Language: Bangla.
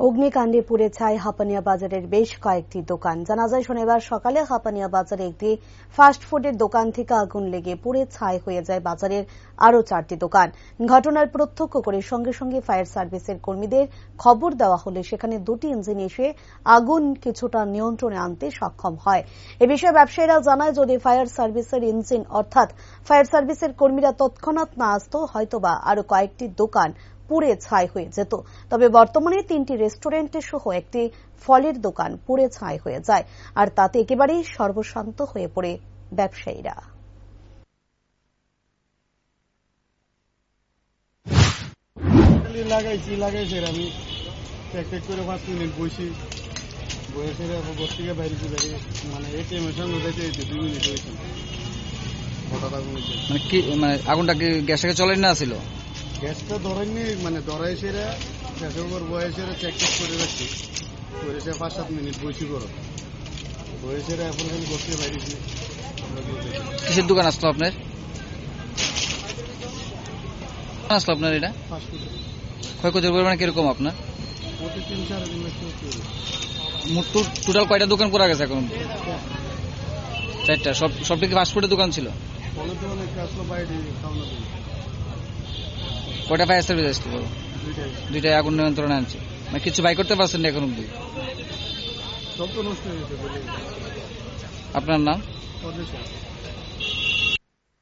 অগ্নিকাণ্ডে পুড়ে ছাই হাপানিয়া বাজারের বেশ কয়েকটি দোকান। জানা যায়, শনিবার সকালে হাপানিয়া বাজারে একটি ফাস্টফুডের দোকান থেকে আগুন লেগে পুড়ে ছাই হয়ে যায় বাজারের আরও চারটি দোকান। ঘটনার প্রত্যক্ষ করে সঙ্গে সঙ্গে ফায়ার সার্ভিসের কর্মীদের খবর দেওয়া হলে সেখানে দুটি ইঞ্জিন এসে আগুন কিছুটা নিয়ন্ত্রণে আনতে সক্ষম হয়। এ বিষয়ে ব্যবসায়ীরা জানায়, যদি ফায়ার সার্ভিসের ইঞ্জিন অর্থাৎ ফায়ার সার্ভিসের কর্মীরা তৎক্ষণাৎ না আসতো, হয়তোবা আরও কয়েকটি দোকান পুড়ে ছাই হয়ে যেত। তবে বর্তমানে তিনটি রেস্টুরেন্টের সহ একটি ফলের দোকান পুড়ে ছাই হয়ে যায় আর তাতে একেবারেই সর্বশান্ত হয়ে পড়ে ব্যবসায়ীরা। খালি লাগাইছি লাগাইছি আমি টেক টেক করে পাঁচ মিনিট বসি। বসে বস থেকে বাইরে বাইরে মানে এটিএম এর যাইতে যেতে দুই মিনিট হয়েছে। হঠাৎ আগুন মানে কি মানে আগুনটা কি গ্যাস থেকে চলেন না ছিল? গ্যাসটা ধরেননি মানে ধরাই সেরে গ্যাসের উপর বয়ে সেরে চেক টেক করে রাখছি। করে সে পাঁচ সাত মিনিট বসি করো। বয়ে সেরে এখন বসে বাইরেছি। কিসের দোকান আসলো আপনার? আসলো আপনার এটা? ক্ষয়ক্ষতির পরিমাণ কীরকম আপনার? হচ্ছে। টোটাল কয়টা দোকান করা গেছে এখন? চারটা। সব সবটা কি ফাস্টফুডের দোকান ছিল ফলের দোকানে একটা আসলো বাইরে খাওয়ানো দিন কয়টা ফায়ার সার্ভিস আসতে পারো দুইটাই আগুন নিয়ন্ত্রণে আনছে। মানে কিছু বাই করতে পারছেন না এখন অব্দি আপনার নাম?